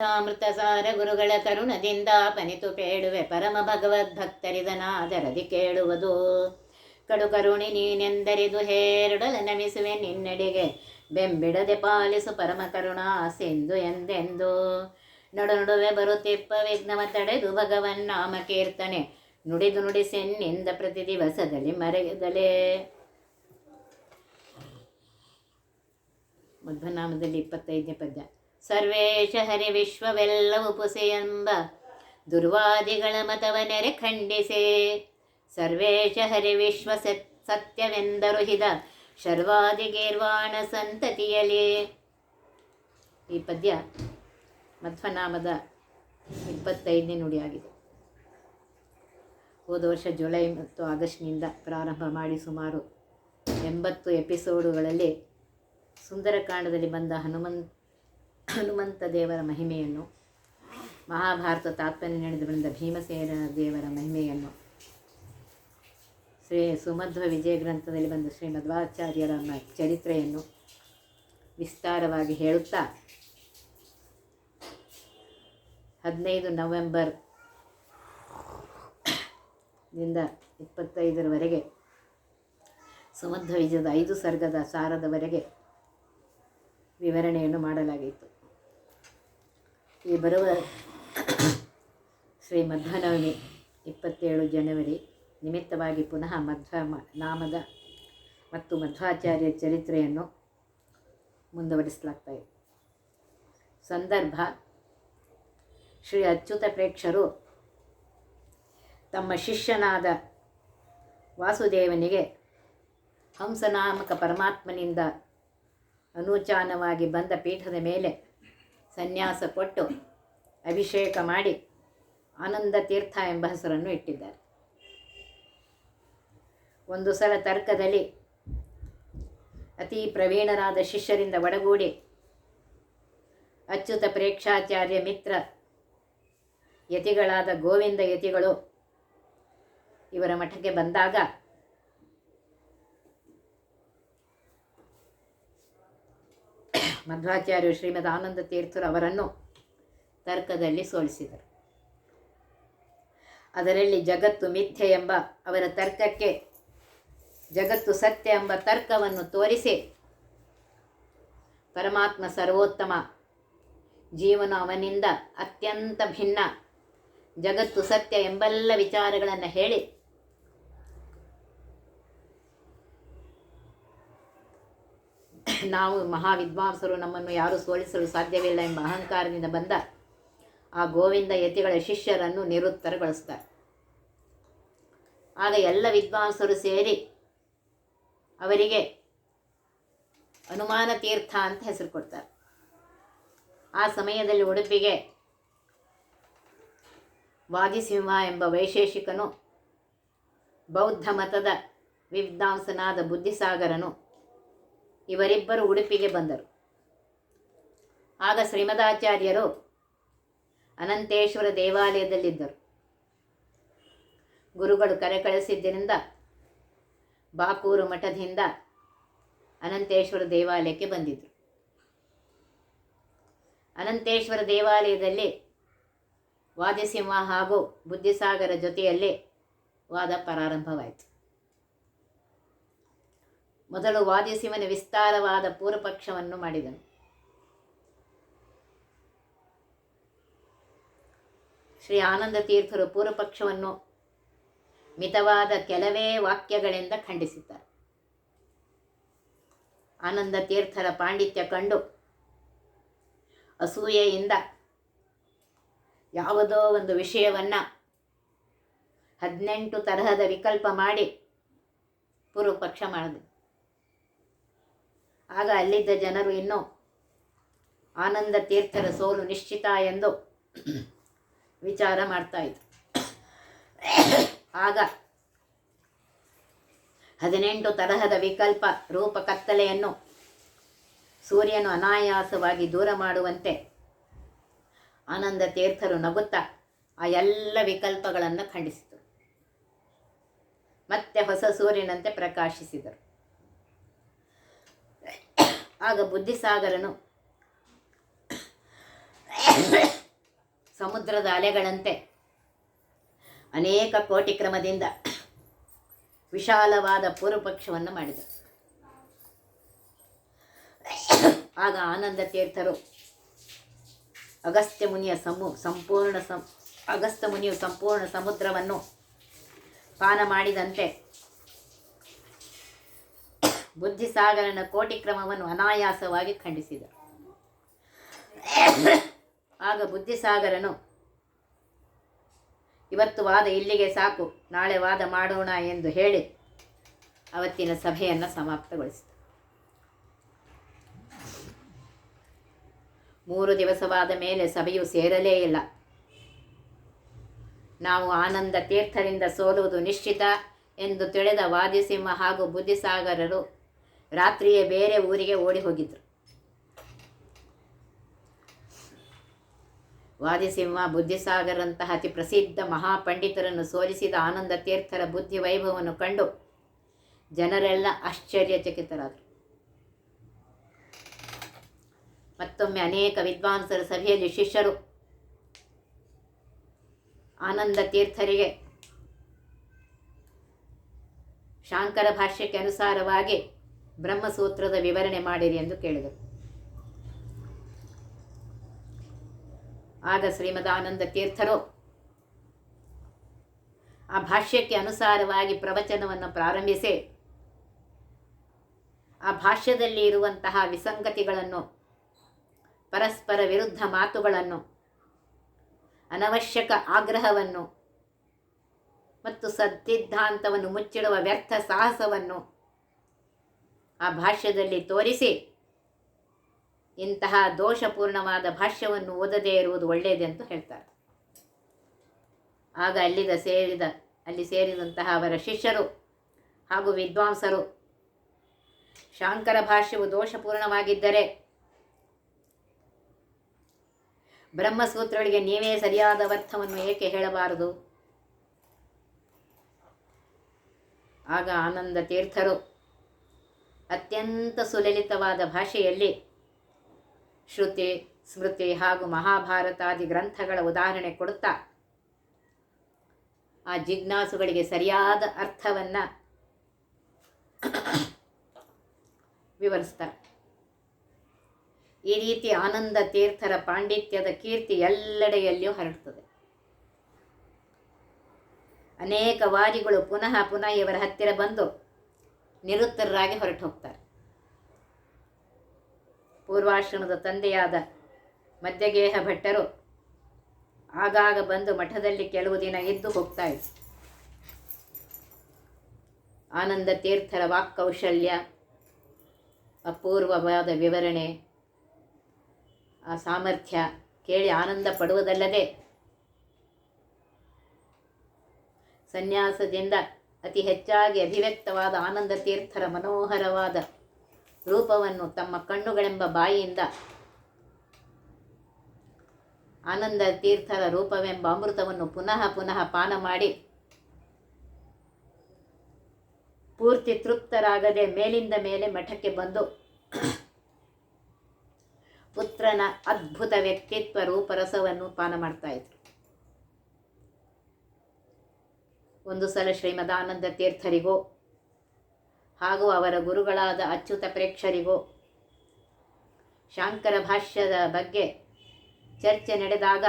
ಅಮೃತ ಸಾರ ಗುರುಗಳ ಕರುಣದಿಂದ ಪನಿತು ಪೇಳುವೆ ಪರಮ ಭಗವದ್ಭಕ್ತರಿದನಾದರದಿ ಕೇಳುವುದು. ಕಡು ಕರುಣಿ ನೀನೆಂದರಿದು ಹೇರುಡಲ ನಮಿಸುವೆ ನಿನ್ನೆಡೆಗೆ. ಬೆಂಬಿಡದೆ ಪಾಲಿಸು ಪರಮ ಕರುಣಾ ಸಿಂಧು ಎಂದೆಂದು. ನಡು ನಡುವೆ ಬರುತ್ತಿಪ್ಪ ವಿಘ್ನವ ತಡೆದು ಭಗವನ್ ನಾಮ ಕೀರ್ತನೆ. ನುಡಿದು ನುಡಿಸೆನ್ನಿಂದ ಪ್ರತಿ ದಿವಸದಲ್ಲಿ ಮರೆಯದಲೇ. ಮಧ್ವನಾಮದಲ್ಲಿ ಇಪ್ಪತ್ತೈದನೇ ಪದ್ಯ. ಸರ್ವೇಶ ಹರಿ ವಿಶ್ವವೆಲ್ಲವೂ ಪುಸೆ ಎಂಬ ದುರ್ವಾದಿಗಳ ಮತವ ನೆರೆ ಖಂಡಿಸೆ. ಸರ್ವೇಶ ಹರಿ ವಿಶ್ವ ಸತ್, ಸತ್ಯವೆಂದರು ಹಿದ ಶರ್ವಾದಿ ಗೀರ್ವಾಣ ಸಂತತಿಯಲಿ. ಈ ಪದ್ಯ ಮಧ್ವನಾಮದ ಇಪ್ಪತ್ತೈದನೇ ನುಡಿಯಾಗಿದೆ. ಹೋದ ವರ್ಷ ಜುಲೈ ಮತ್ತು ಆಗಸ್ಟ್ನಿಂದ ಪ್ರಾರಂಭ ಮಾಡಿ ಸುಮಾರು ಎಂಬತ್ತು ಎಪಿಸೋಡುಗಳಲ್ಲಿ ಸುಂದರಕಾಂಡದಲ್ಲಿ ಬಂದ ಹನುಮಂತ ಹನುಮಂತ ದೇವರ ಮಹಿಮೆಯನ್ನು, ಮಹಾಭಾರತ ತಾತ್ಪರ್ಯ ನಡೆದು ಬಂದ ಭೀಮಸೇನ ದೇವರ ಮಹಿಮೆಯನ್ನು, ಶ್ರೀ ಸುಮಧ್ವ ವಿಜಯ ಗ್ರಂಥದಲ್ಲಿ ಬಂದ ಶ್ರೀ ಮಧ್ವಾಚಾರ್ಯರ ಚರಿತ್ರೆಯನ್ನು ವಿಸ್ತಾರವಾಗಿ ಹೇಳುತ್ತಾ, ಹದಿನೈದು ನವೆಂಬರ್ ದಿಂದ ಇಪ್ಪತ್ತೈದರವರೆಗೆ, ಸುಮಧ್ವ ವಿಜಯದ ಐದು ಸರ್ಗದ ಸಾರದವರೆಗೆ ವಿವರಣೆಯನ್ನು ಮಾಡಲಾಗಿತ್ತು. ಈ ಬರುವ ಶ್ರೀ ಮಧ್ವನವಮಿ ಇಪ್ಪತ್ತೇಳು ಜನವರಿ ನಿಮಿತ್ತವಾಗಿ ಪುನಃ ಮಧ್ವ ನಾಮದ ಮತ್ತು ಮಧ್ವಾಚಾರ್ಯ ಚರಿತ್ರೆಯನ್ನು ಮುಂದುವರಿಸಲಾಗ್ತಾಯಿದೆ ಸಂದರ್ಭ, ಶ್ರೀ ಅಚ್ಯುತ ಪ್ರೇಕ್ಷರು ತಮ್ಮ ಶಿಷ್ಯನಾದ ವಾಸುದೇವನಿಗೆ ಹಂಸನಾಮಕ ಪರಮಾತ್ಮನಿಂದ ಅನೂಚಾನವಾಗಿ ಬಂದ ಪೀಠದ ಮೇಲೆ ಸನ್ಯಾಸ ಕೊಟ್ಟು ಅಭಿಷೇಕ ಮಾಡಿ ಆನಂದ ತೀರ್ಥ ಎಂಬ ಹೆಸರನ್ನು ಇಟ್ಟಿದ್ದಾರೆ. ಒಂದು ಸಲ ತರ್ಕದಲ್ಲಿ ಅತಿ ಪ್ರವೀಣರಾದ ಶಿಷ್ಯರಿಂದ ಒಡಗೂಡಿ ಅಚ್ಯುತ ಪ್ರೇಕ್ಷಾಚಾರ್ಯ ಮಿತ್ರ ಯತಿಗಳಾದ ಗೋವಿಂದ ಯತಿಗಳು ಇವರ ಮಠಕ್ಕೆ ಬಂದಾಗ ಮಧ್ವಾಚಾರ್ಯರು ಶ್ರೀಮದ್ ಆನಂದ ತೀರ್ಥರು ಅವರನ್ನು ತರ್ಕದಲ್ಲಿ ಸೋಲಿಸಿದರು. ಅದರಲ್ಲಿ ಜಗತ್ತು ಮಿಥ್ಯೆ ಎಂಬ ಅವರ ತರ್ಕಕ್ಕೆ ಜಗತ್ತು ಸತ್ಯ ಎಂಬ ತರ್ಕವನ್ನು ತೋರಿಸಿ ಪರಮಾತ್ಮ ಸರ್ವೋತ್ತಮ ಜೀವನ ಅವನಿಂದ ಅತ್ಯಂತ ಭಿನ್ನ ಜಗತ್ತು ಸತ್ಯ ಎಂಬೆಲ್ಲ ವಿಚಾರಗಳನ್ನು ಹೇಳಿ ನಾವು ಮಹಾವಿದ್ವಾಂಸರು ನಮ್ಮನ್ನು ಯಾರು ಸೋಲಿಸಲು ಸಾಧ್ಯವಿಲ್ಲ ಎಂಬ ಅಹಂಕಾರದಿಂದ ಬಂದ ಆ ಗೋವಿಂದ ಯತಿಗಳ ಶಿಷ್ಯರನ್ನು ನಿರುತ್ತರಗೊಳಿಸ್ತಾರೆ. ಆಗ ಎಲ್ಲ ವಿದ್ವಾಂಸರು ಸೇರಿ ಅವರಿಗೆ ಅನುಮಾನ ತೀರ್ಥ ಅಂತ ಹೆಸರು ಕೊಡ್ತಾರೆ. ಆ ಸಮಯದಲ್ಲಿ ಉಡುಪಿಗೆ ವಾದಿಸಿಂಹ ಎಂಬ ವೈಶೇಷಿಕನು, ಬೌದ್ಧ ಮತದ ವಿದ್ವಾಂಸನಾದ ಬುದ್ಧಿಸಾಗರನು ಇವರಿಬ್ಬರು ಉಡುಪಿಗೆ ಬಂದರು. ಆಗ ಶ್ರೀಮದಾಚಾರ್ಯರು ಅನಂತೇಶ್ವರ ದೇವಾಲಯದಲ್ಲಿದ್ದರು. ಗುರುಗಳು ಕರೆ ಕಳಿಸಿದ್ದರಿಂದ ಬಾಕೂರು ಮಠದಿಂದ ಅನಂತೇಶ್ವರ ದೇವಾಲಯಕ್ಕೆ ಬಂದಿದ್ದರು ಅನಂತೇಶ್ವರ ದೇವಾಲಯದಲ್ಲಿ ವಾದಿಸಿಂಹ ಹಾಗೂ ಬುದ್ಧಿಸಾಗರ ಜೊತೆಯಲ್ಲಿ ವಾದ ಪ್ರಾರಂಭವಾಯಿತು. ಮೊದಲು ವಾದಿಸಿಮನೆ ವಿಸ್ತಾರವಾದ ಪೂರ್ವಪಕ್ಷವನ್ನು ಮಾಡಿದನು. ಶ್ರೀ ಆನಂದ ತೀರ್ಥರು ಪೂರ್ವಪಕ್ಷವನ್ನು ಮಿತವಾದ ಕೆಲವೇ ವಾಕ್ಯಗಳಿಂದ ಖಂಡಿಸಿದ್ದಾರೆ. ಆನಂದ ತೀರ್ಥರ ಪಾಂಡಿತ್ಯ ಕಂಡು ಅಸೂಯೆಯಿಂದ ಯಾವುದೋ ಒಂದು ವಿಷಯವನ್ನು ಹದಿನೆಂಟು ತರಹದ ವಿಕಲ್ಪ ಮಾಡಿ ಪೂರ್ವಪಕ್ಷ ಮಾಡಿದ್ರು. ಆಗ ಅಲ್ಲಿದ್ದ ಜನರು ಇನ್ನೂ ಆನಂದ ತೀರ್ಥರ ಸೋಲು ನಿಶ್ಚಿತ ಎಂದು ವಿಚಾರ ಮಾಡ್ತಾ ಇದ್ರು. ಆಗ ಹದಿನೆಂಟು ತರಹದ ವಿಕಲ್ಪ ರೂಪ ಕತ್ತಲೆಯನ್ನು ಸೂರ್ಯನು ಅನಾಯಾಸವಾಗಿ ದೂರ ಮಾಡುವಂತೆ ಆನಂದ ತೀರ್ಥರು ನಗುತ್ತಾ ಆ ಎಲ್ಲ ವಿಕಲ್ಪಗಳನ್ನು ಖಂಡಿಸಿದರು. ಮತ್ತೆ ಹೊಸ ಸೂರ್ಯನಂತೆ ಪ್ರಕಾಶಿಸಿದರು. ಆಗ ಬುದ್ಧಿಸಾಗರನು ಸಮುದ್ರದ ಅಲೆಗಳಂತೆ ಅನೇಕ ಕೋಟಿ ಕ್ರಮದಿಂದ ವಿಶಾಲವಾದ ಪೂರ್ವಪಕ್ಷವನ್ನು ಮಾಡಿದರು ಆಗ ಆನಂದ ತೀರ್ಥರು ಅಗಸ್ತ್ಯ ಮುನಿಯ ಸಮು ಸಂಪೂರ್ಣ ಸಂ, ಅಗಸ್ತ್ಯ ಮುನಿಯು ಸಂಪೂರ್ಣ ಸಮುದ್ರವನ್ನು ಪಾನ ಮಾಡಿದಂತೆ ಬುದ್ಧಿಸಾಗರನ ಕೋಟಿ ಕ್ರಮವನ್ನು ಅನಾಯಾಸವಾಗಿ ಖಂಡಿಸಿದ. ಆಗ ಬುದ್ಧಿಸಾಗರನು, ಇವತ್ತು ವಾದ ಇಲ್ಲಿಗೆ ಸಾಕು, ನಾಳೆ ವಾದ ಮಾಡೋಣ ಎಂದು ಹೇಳಿ ಅವತ್ತಿನ ಸಭೆಯನ್ನು ಸಮಾಪ್ತಗೊಳಿಸಿದ. ಮೂರು ದಿವಸವಾದ ಮೇಲೆ ಸಭೆಯು ಸೇರಲೇ ಇಲ್ಲ. ನಾವು ಆನಂದ ತೀರ್ಥರಿಂದ ಸೋಲುವುದು ನಿಶ್ಚಿತ ಎಂದು ತಿಳಿದ ವಾದಿಸಿಂಹ ಹಾಗೂ ಬುದ್ಧಿಸಾಗರರು ರಾತ್ರಿಯೇ ಬೇರೆ ಊರಿಗೆ ಓಡಿ ಹೋಗಿದ್ರು. ವಾದಿಸಿಂಹ ಬುದ್ಧಿಸಾಗರಂತಹ ಅತಿ ಪ್ರಸಿದ್ಧ ಮಹಾಪಂಡಿತರನ್ನು ಸೋಲಿಸಿದ ಆನಂದ ತೀರ್ಥರ ಬುದ್ಧಿ ವೈಭವವನ್ನು ಕಂಡು ಜನರೆಲ್ಲ ಆಶ್ಚರ್ಯಚಕಿತರಾದರು. ಮತ್ತೊಮ್ಮೆ ಅನೇಕ ವಿದ್ವಾಂಸರ ಸಭೆಯಲ್ಲಿ ಶಿಷ್ಯರು ಆನಂದ ತೀರ್ಥರಿಗೆ ಶಾಂಕರ ಭಾಷ್ಯಕ್ಕೆ ಅನುಸಾರವಾಗಿ ಬ್ರಹ್ಮಸೂತ್ರದ ವಿವರಣೆ ಮಾಡಿರಿ ಎಂದು ಕೇಳಿದರು. ಆಗ ಶ್ರೀಮದಾನಂದ ತೀರ್ಥರು ಆ ಭಾಷ್ಯಕ್ಕೆ ಅನುಸಾರವಾಗಿ ಪ್ರವಚನವನ್ನು ಪ್ರಾರಂಭಿಸಿ, ಆ ಭಾಷ್ಯದಲ್ಲಿ ಇರುವಂತಹ ವಿಸಂಗತಿಗಳನ್ನು, ಪರಸ್ಪರ ವಿರುದ್ಧ ಮಾತುಗಳನ್ನು, ಅನವಶ್ಯಕ ಆಗ್ರಹವನ್ನು ಮತ್ತು ಸದ್ಸಿದ್ಧಾಂತವನ್ನು ಮುಚ್ಚಿಡುವ ವ್ಯರ್ಥ ಸಾಹಸವನ್ನು ಆ ಭಾಷ್ಯದಲ್ಲಿ ತೋರಿಸಿ. ಇಂತಹ ದೋಷಪೂರ್ಣವಾದ ಭಾಷ್ಯವನ್ನು ಓದದೇ ಇರುವುದು ಒಳ್ಳೆಯದೆಂದು ಹೇಳ್ತಾರೆ. ಆಗ ಅಲ್ಲಿದ ಸೇರಿದ, ಅಲ್ಲಿ ಸೇರಿದಂತಹ ಅವರ ಶಿಷ್ಯರು ಹಾಗೂ ವಿದ್ವಾಂಸರು, ಶಾಂಕರ ಭಾಷ್ಯವು ದೋಷಪೂರ್ಣವಾಗಿದ್ದರೆ ಬ್ರಹ್ಮಸೂತ್ರಗಳಿಗೆ ನೀವೇ ಸರಿಯಾದ ಅರ್ಥವನ್ನು ಏಕೆ ಹೇಳಬಾರದು? ಆಗ ಆನಂದ ತೀರ್ಥರು ಅತ್ಯಂತ ಸುಲಲಿತವಾದ ಭಾಷೆಯಲ್ಲಿ ಶ್ರುತಿ, ಸ್ಮೃತಿ ಹಾಗೂ ಮಹಾಭಾರತಾದಿ ಗ್ರಂಥಗಳ ಉದಾಹರಣೆ ಕೊಡುತ್ತಾ, ಆ ಜಿಜ್ಞಾಸುಗಳಿಗೆ ಸರಿಯಾದ ಅರ್ಥವನ್ನು ವಿವರಿಸ್ತಾರೆ. ಈ ರೀತಿ ಆನಂದ ತೀರ್ಥರ ಪಾಂಡಿತ್ಯದ ಕೀರ್ತಿ ಎಲ್ಲೆಡೆಯಲ್ಲಿಯೂ ಹರಡುತ್ತದೆ ಅನೇಕ ವಾದಿಗಳು ಪುನಃ ಪುನಃ ಇವರ ಹತ್ತಿರ ಬಂದು ನಿರುತ್ತರರಾಗಿ ಹೊರಟು ಹೋಗ್ತಾರೆ. ಪೂರ್ವಾಶ್ರಮದ ತಂದೆಯಾದ ಮಧ್ಯಗೇಹ ಭಟ್ಟರು ಆಗಾಗ ಬಂದು ಮಠದಲ್ಲಿ ಕೆಲವು ದಿನ ಇದ್ದು ಹೋಗ್ತಾ ಆನಂದ ತೀರ್ಥರ ವಾಕ್ಕೌಶಲ್ಯ, ಅಪೂರ್ವವಾದ ವಿವರಣೆ, ಆ ಸಾಮರ್ಥ್ಯ ಕೇಳಿ ಆನಂದ ಪಡುವುದಲ್ಲದೆ ಸನ್ಯಾಸದಿಂದ ಅತಿ ಹೆಚ್ಚಾಗಿ ಅಭಿವ್ಯಕ್ತವಾದ ಆನಂದ ತೀರ್ಥರ ಮನೋಹರವಾದ ರೂಪವನ್ನು ತಮ್ಮ ಕಣ್ಣುಗಳೆಂಬ ಬಾಯಿಯಿಂದ ಆನಂದ ತೀರ್ಥರ ರೂಪವೆಂಬ ಅಮೃತವನ್ನು ಪುನಃ ಪುನಃ ಪಾನ ಮಾಡಿ ಪೂರ್ತಿ ತೃಪ್ತರಾಗದೆ ಮೇಲಿಂದ ಮೇಲೆ ಮಠಕ್ಕೆ ಬಂದು ಪುತ್ರನ ಅದ್ಭುತ ವ್ಯಕ್ತಿತ್ವ ರೂಪರಸವನ್ನು ಪಾನ ಮಾಡ್ತಾ ಇದ್ರು. ಒಂದು ಸಲ ಶ್ರೀಮದಾನಂದ ತೀರ್ಥರಿಗೋ, ಹಾಗೂ ಅವರ ಗುರುಗಳಾದ ಅಚ್ಯುತ ಪ್ರೇಕ್ಷರಿಗೋ, ಶಾಂಕರ ಭಾಷ್ಯದ ಬಗ್ಗೆ ಚರ್ಚೆ ನಡೆದಾಗ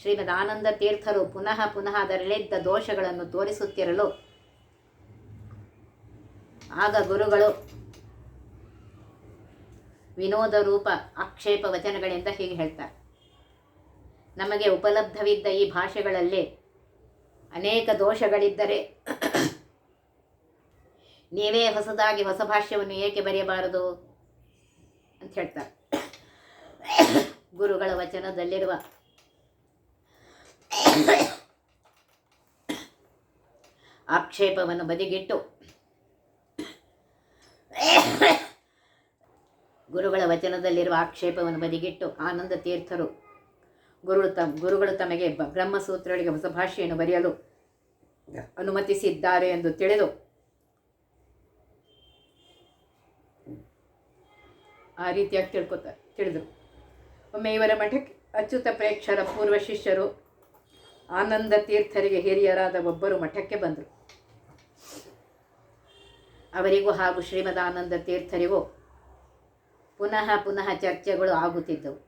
ಶ್ರೀಮದಾನಂದ ತೀರ್ಥರು ಪುನಃ ಪುನಃ ಅದರಲ್ಲಿದ್ದ ದೋಷಗಳನ್ನು ತೋರಿಸುತ್ತಿರಲು ಆಗ ಗುರುಗಳು ವಿನೋದ ರೂಪ ಆಕ್ಷೇಪ ವಚನಗಳಿಂದ ಹೀಗೆ ಹೇಳ್ತಾರೆ. ನಮಗೆ ಉಪಲಬ್ಧವಿದ್ದ ಈ ಭಾಷೆಗಳಲ್ಲಿ ಅನೇಕ ದೋಷಗಳಿದ್ದರೆ ನೀವೇ ಹೊಸದಾಗಿ ಹೊಸ ಭಾಷ್ಯವನ್ನು ಏಕೆ ಬರೆಯಬಾರದು ಅಂತ ಹೇಳ್ತಾರೆ. ಗುರುಗಳ ವಚನದಲ್ಲಿರುವ ಆಕ್ಷೇಪವನ್ನು ಬದಿಗಿಟ್ಟು ಗುರುಗಳ ವಚನದಲ್ಲಿರುವ ಆಕ್ಷೇಪವನ್ನು ಬದಿಗಿಟ್ಟು ಆನಂದ ತೀರ್ಥರು ಗುರುಗಳು ತಮ್ಮ ಗುರುಗಳು ತಮಗೆ ಬ್ರಹ್ಮಸೂತ್ರಗಳಿಗೆ ಹೊಸ ಭಾಷೆಯನ್ನು ಬರೆಯಲು ಅನುಮತಿಸಿದ್ದಾರೆ ಎಂದು ತಿಳಿದು ಆ ರೀತಿಯಾಗಿ ತಿಳ್ಕೊತಾರೆ ತಿಳಿದರು. ಒಮ್ಮೆ ಇವರ ಮಠಕ್ಕೆ ಅಚ್ಯುತ ಪ್ರೇಕ್ಷರ ಪೂರ್ವ ಶಿಷ್ಯರು ಆನಂದ ತೀರ್ಥರಿಗೆ ಹಿರಿಯರಾದ ಒಬ್ಬರು ಮಠಕ್ಕೆ ಬಂದರು. ಅವರಿಗೂ ಹಾಗೂ ಶ್ರೀಮದಾನಂದ ತೀರ್ಥರಿಗೂ ಪುನಃ ಪುನಃ ಚರ್ಚೆಗಳು ಆಗುತ್ತಿದ್ದವು.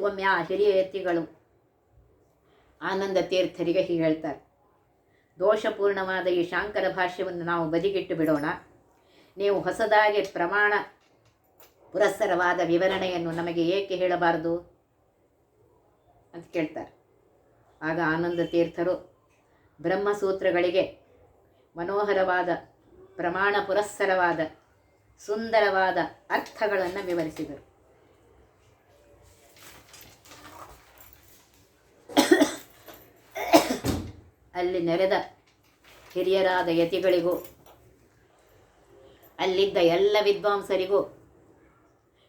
ಒಮ್ಮೆ ಆ ಹಿರಿಯ ಯತಿಗಳು ಆನಂದ ತೀರ್ಥರಿಗೆ ಹೀಗೆ ಹೇಳ್ತಾರೆ. ದೋಷಪೂರ್ಣವಾದ ಈ ಶಾಂಕರ ಭಾಷ್ಯವನ್ನು ನಾವು ಬದಿಗಿಟ್ಟು ಬಿಡೋಣ. ನೀವು ಹೊಸದಾಗಿ ಪ್ರಮಾಣ ಪುರಸ್ಸರವಾದ ವಿವರಣೆಯನ್ನು ನಮಗೆ ಏಕೆ ಹೇಳಬಾರದು ಅಂತ ಕೇಳ್ತಾರೆ. ಆಗ ಆನಂದ ತೀರ್ಥರು ಬ್ರಹ್ಮಸೂತ್ರಗಳಿಗೆ ಮನೋಹರವಾದ ಪ್ರಮಾಣ ಪುರಸ್ಸರವಾದ ಸುಂದರವಾದ ಅರ್ಥಗಳನ್ನು ವಿವರಿಸಿದರು. ಅಲ್ಲಿ ನೆರೆದ ಹಿರಿಯರಾದ ಯತಿಗಳಿಗೂ, ಅಲ್ಲಿದ್ದ ಎಲ್ಲ ವಿದ್ವಾಂಸರಿಗೂ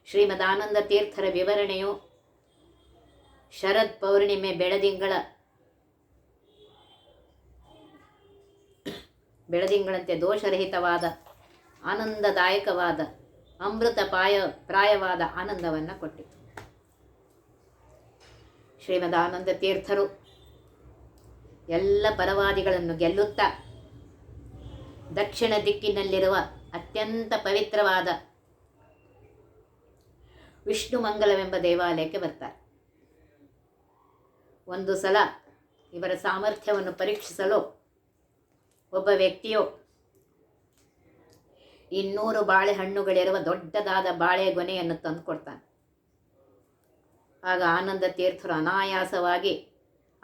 ಶ್ರೀಮದಾನಂದ ತೀರ್ಥರ ವಿವರಣೆಯು ಶರದ್ ಪೌರ್ಣಿಮೆ ಬೆಳದಿಂಗಳ ಬೆಳದಿಂಗಳಂತೆ ದೋಷರಹಿತವಾದ, ಆನಂದದಾಯಕವಾದ, ಅಮೃತ ಪಾಯ ಪ್ರಾಯವಾದ ಆನಂದವನ್ನು ಕೊಟ್ಟಿತು. ಶ್ರೀಮದಾನಂದ ತೀರ್ಥರು ಎಲ್ಲ ಪರವಾದಿಗಳನ್ನು ಗೆಲ್ಲುತ್ತಾ ದಕ್ಷಿಣ ದಿಕ್ಕಿನಲ್ಲಿರುವ ಅತ್ಯಂತ ಪವಿತ್ರವಾದ ವಿಷ್ಣು ಮಂಗಲವೆಂಬ ದೇವಾಲಯಕ್ಕೆ ಬರ್ತಾರೆ. ಒಂದು ಸಲ ಇವರ ಸಾಮರ್ಥ್ಯವನ್ನು ಪರೀಕ್ಷಿಸಲು ಒಬ್ಬ ವ್ಯಕ್ತಿಯು ಇನ್ನೂರು ಬಾಳೆಹಣ್ಣುಗಳಿರುವ ದೊಡ್ಡದಾದ ಬಾಳೆಗೊನೆಯನ್ನು ತಂದುಕೊಡ್ತಾನೆ. ಆಗ ಆನಂದ ತೀರ್ಥರು ಅನಾಯಾಸವಾಗಿ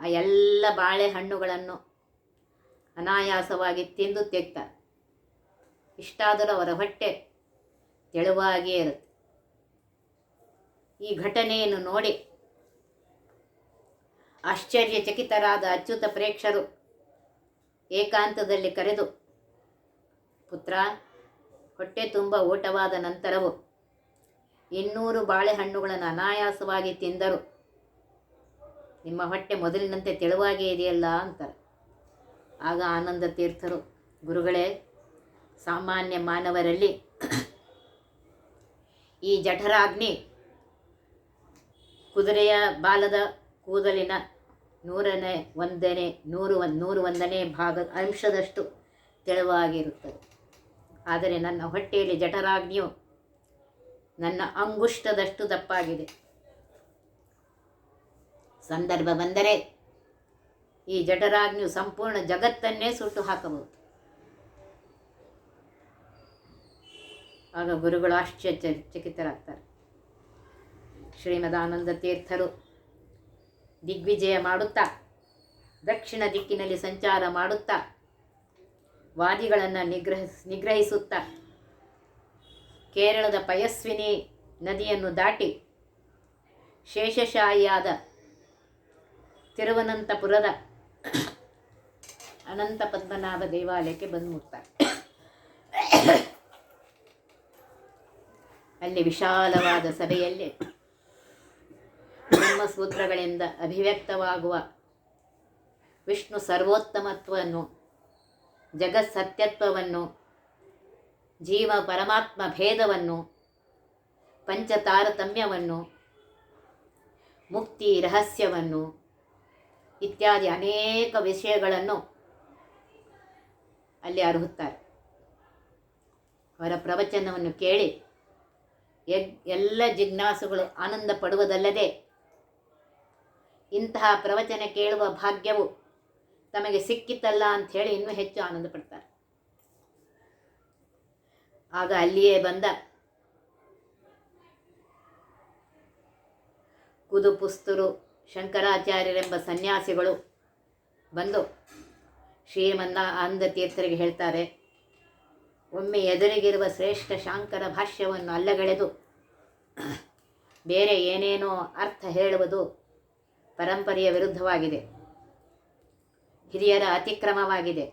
ಆ ಎಲ್ಲ ಬಾಳೆಹಣ್ಣುಗಳನ್ನು ಅನಾಯಾಸವಾಗಿ ತಿಂದು ತೆಗ್ತಾರೆ. ಇಷ್ಟಾದರೂ ಅವರ ಹೊಟ್ಟೆ ತೆಳುವಾಗಿಯೇ ಇರುತ್ತೆ. ಈ ಘಟನೆಯನ್ನು ನೋಡಿ ಆಶ್ಚರ್ಯಚಕಿತರಾದ ಅಚ್ಯುತ ಪ್ರೇಕ್ಷರು ಏಕಾಂತದಲ್ಲಿ ಕರೆದು, ಪುತ್ರ, ಹೊಟ್ಟೆ ತುಂಬ ಊಟವಾದ ನಂತರವು ಇನ್ನೂರು ಬಾಳೆಹಣ್ಣುಗಳನ್ನು ಅನಾಯಾಸವಾಗಿ ತಿಂದರು ನಿಮ್ಮ ಹೊಟ್ಟೆ ಮೊದಲಿನಂತೆ ತೆಳುವಾಗೇ ಇದೆಯಲ್ಲ ಅಂತಾರೆ. ಆಗ ಆನಂದ ತೀರ್ಥರು, ಗುರುಗಳೇ, ಸಾಮಾನ್ಯ ಮಾನವರಲ್ಲಿ ಈ ಜಠರಾಗ್ನಿ ಕುದುರೆಯ ಬಾಲದ ಕೂದಲಿನ ನೂರನೇ ಒಂದನೇ, ನೂರು ಒಂದು, ನೂರು ಒಂದನೇ ಭಾಗ ಅಂಶದಷ್ಟು ತೆಳುವಾಗಿರುತ್ತದೆ. ಆದರೆ ನನ್ನ ಹೊಟ್ಟೆಯಲ್ಲಿ ಜಠರಾಗ್ನಿಯು ನನ್ನ ಅಂಗುಷ್ಟದಷ್ಟು ದಪ್ಪಾಗಿದೆ. ಸಂದರ್ಭ ಬಂದರೆ ಈ ಜಠರಾಗ್ನಿಯು ಸಂಪೂರ್ಣ ಜಗತ್ತನ್ನೇ ಸುಟ್ಟು ಹಾಕಬಹುದು. ಆಗ ಗುರುಗಳು ಆಶ್ಚರ್ಯ ಚಕಿತರಾಗ್ತಾರೆ. ಶ್ರೀಮದಾನಂದ ತೀರ್ಥರು ದಿಗ್ವಿಜಯ ಮಾಡುತ್ತಾ, ದಕ್ಷಿಣ ದಿಕ್ಕಿನಲ್ಲಿ ಸಂಚಾರ ಮಾಡುತ್ತಾ, ವಾದಿಗಳನ್ನು ನಿಗ್ರಹ ನಿಗ್ರಹಿಸುತ್ತಾ, ಕೇರಳದ ಪಯಸ್ವಿನಿ ನದಿಯನ್ನು ದಾಟಿ ಶೇಷಶಾಹಿಯಾದ ತಿರುವನಂತಪುರದ ಅನಂತ ಪದ್ಮನಾಭ ದೇವಾಲಯಕ್ಕೆ ಬಂದು ಅಲ್ಲಿ ವಿಶಾಲವಾದ ಸಭೆಯಲ್ಲಿ ಬ್ರಹ್ಮಸೂತ್ರಗಳಿಂದ ಅಭಿವ್ಯಕ್ತವಾಗುವ ವಿಷ್ಣು ಸರ್ವೋತ್ತಮತ್ವವನ್ನು ಜಗತ್ ಸತ್ಯತ್ವವನ್ನು ಜೀವ ಪರಮಾತ್ಮ ಭೇದವನ್ನು, ಪಂಚತಾರತಮ್ಯವನ್ನು, ಮುಕ್ತಿ ರಹಸ್ಯವನ್ನು ಇತ್ಯಾದಿ ಅನೇಕ ವಿಷಯಗಳನ್ನು ಅಲ್ಲಿ ಅರ್ಹುತ್ತಾರೆ. ಅವರ ಪ್ರವಚನವನ್ನು ಕೇಳಿ ಎಲ್ಲ ಜಿಜ್ಞಾಸುಗಳು ಆನಂದ ಪಡುವುದಲ್ಲದೆ ಇಂತಹ ಪ್ರವಚನ ಕೇಳುವ ಭಾಗ್ಯವು ತಮಗೆ ಸಿಕ್ಕಿತಲ್ಲ ಅಂಥೇಳಿ ಇನ್ನೂ ಹೆಚ್ಚು ಆನಂದ ಪಡ್ತಾರೆ ಆಗ ಅಲ್ಲಿಯೇ ಬಂದ ಕುದುಪುಸ್ತರು ಶಂಕರಾಚಾರ್ಯರೆಂಬ ಸನ್ಯಾಸಿಗಳು ಬಂದು ಶ್ರೀಮನ್ನ ಆನಂದ ತೀರ್ಥರಿಗೆ ಹೇಳ್ತಾರೆ, ಒಮ್ಮೆ ಎದುರಿಗಿರುವ ಶ್ರೇಷ್ಠ ಶಾಂಕರ ಭಾಷ್ಯವನ್ನು ಅಲ್ಲಗಳೆದು, ಬೇರೆ ಏನೇನೋ ಅರ್ಥ ಹೇಳುವುದು ಪರಂಪರೆಯ ವಿರುದ್ಧವಾಗಿದೆ. ಹಿರಿಯರ ಅತಿಕ್ರಮವಾಗಿದೆ.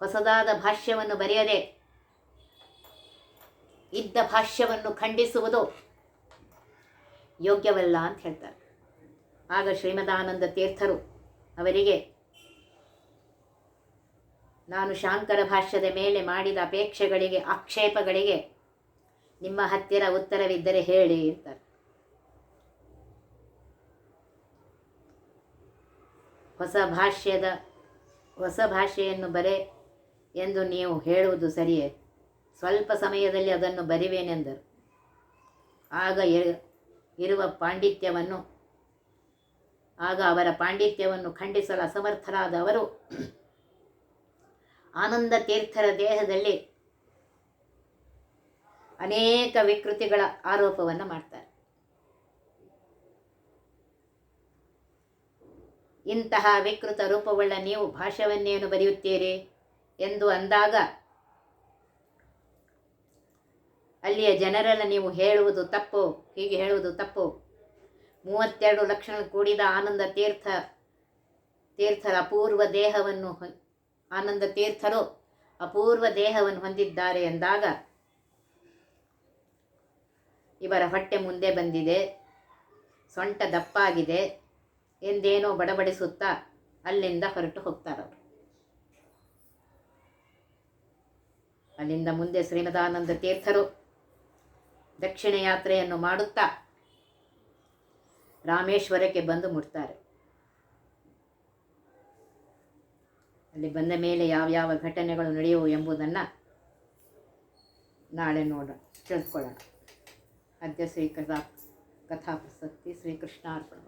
ಹೊಸದಾದ ಭಾಷ್ಯವನ್ನು ಬರೆಯದೆ ಇದ್ದ ಭಾಷ್ಯವನ್ನು ಖಂಡಿಸುವುದು ಯೋಗ್ಯವಲ್ಲ ಅಂತ ಹೇಳ್ತಾರೆ. ಆಗ ಶ್ರೀಮದಾನಂದ ತೀರ್ಥರು, ಅವರಿಗೆ ನಾನು ಶಾಂಕರ ಭಾಷ್ಯದ ಮೇಲೆ ಮಾಡಿದ ಅಪೇಕ್ಷೆಗಳಿಗೆ, ಆಕ್ಷೇಪಗಳಿಗೆ ನಿಮ್ಮ ಹತ್ತಿರ ಉತ್ತರವಿದ್ದರೆ ಹೇಳಿ ಅಂತಾರೆ. ಹೊಸ ಭಾಷ್ಯದ, ಹೊಸ ಭಾಷೆಯನ್ನು ಬರೆ ಎಂದು ನೀವು ಹೇಳುವುದು ಸರಿಯೇ? ಸ್ವಲ್ಪ ಸಮಯದಲ್ಲಿ ಅದನ್ನು ಬರಿವೇನೆಂದರು. ಆಗ ಇರುವ ಪಾಂಡಿತ್ಯವನ್ನು ಆಗ ಅವರ ಪಾಂಡಿತ್ಯವನ್ನು ಖಂಡಿಸಲು ಅಸಮರ್ಥರಾದ ಅವರು ಆನಂದ ತೀರ್ಥರ ದೇಹದಲ್ಲಿ ಅನೇಕ ವಿಕೃತಿಗಳ ಆರೋಪವನ್ನು ಮಾಡ್ತಾರೆ. ಇಂತಹ ವಿಕೃತ ರೂಪವುಳ್ಳ ನೀವು ಭಾಷ್ಯವನ್ನೇನು ಬರೆಯುತ್ತೀರಿ ಎಂದು ಅಂದಾಗ, ಅಲ್ಲಿಯ ಜನರೆಲ್ಲ ನೀವು ಹೇಳುವುದು ತಪ್ಪು, ಹೀಗೆ ಹೇಳುವುದು ತಪ್ಪು. ಮೂವತ್ತೆರಡು ಲಕ್ಷಣ ಕೂಡಿದ ಆನಂದ ತೀರ್ಥ, ತೀರ್ಥರ ಅಪೂರ್ವ ದೇಹವನ್ನು ಆನಂದ ತೀರ್ಥರು ಅಪೂರ್ವ ದೇಹವನ್ನು ಹೊಂದಿದ್ದಾರೆ ಎಂದಾಗ ಇವರ ಹೊಟ್ಟೆ ಮುಂದೆ ಬಂದಿದೆ, ಸೊಂಟ ದಪ್ಪಾಗಿದೆ, ಎಂದೇನೋ ಬಡಬಡಿಸುತ್ತಾ ಅಲ್ಲಿಂದ ಹೊರಟು ಹೋಗ್ತಾರವರು ಅಲ್ಲಿಂದ ಮುಂದೆ ಶ್ರೀಮದಾನಂದ ತೀರ್ಥರು ದಕ್ಷಿಣ ಯಾತ್ರೆಯನ್ನು ಮಾಡುತ್ತಾ ರಾಮೇಶ್ವರಕ್ಕೆ ಬಂದು ಮುಟ್ತಾರೆ. ಅಲ್ಲಿ ಬಂದ ಮೇಲೆ ಯಾವ್ಯಾವ ಘಟನೆಗಳು ನಡೆಯುವು ಎಂಬುದನ್ನು ನಾಳೆ ನೋಡೋಣ, ತಿಳ್ಕೊಳ್ಳೋಣ. ಅದ್ಯ ಶ್ರೀ ಕಥಾ ಕಥಾಪ್ರಸಕ್ತಿ ಶ್ರೀಕೃಷ್ಣಾರ್ಪಣ.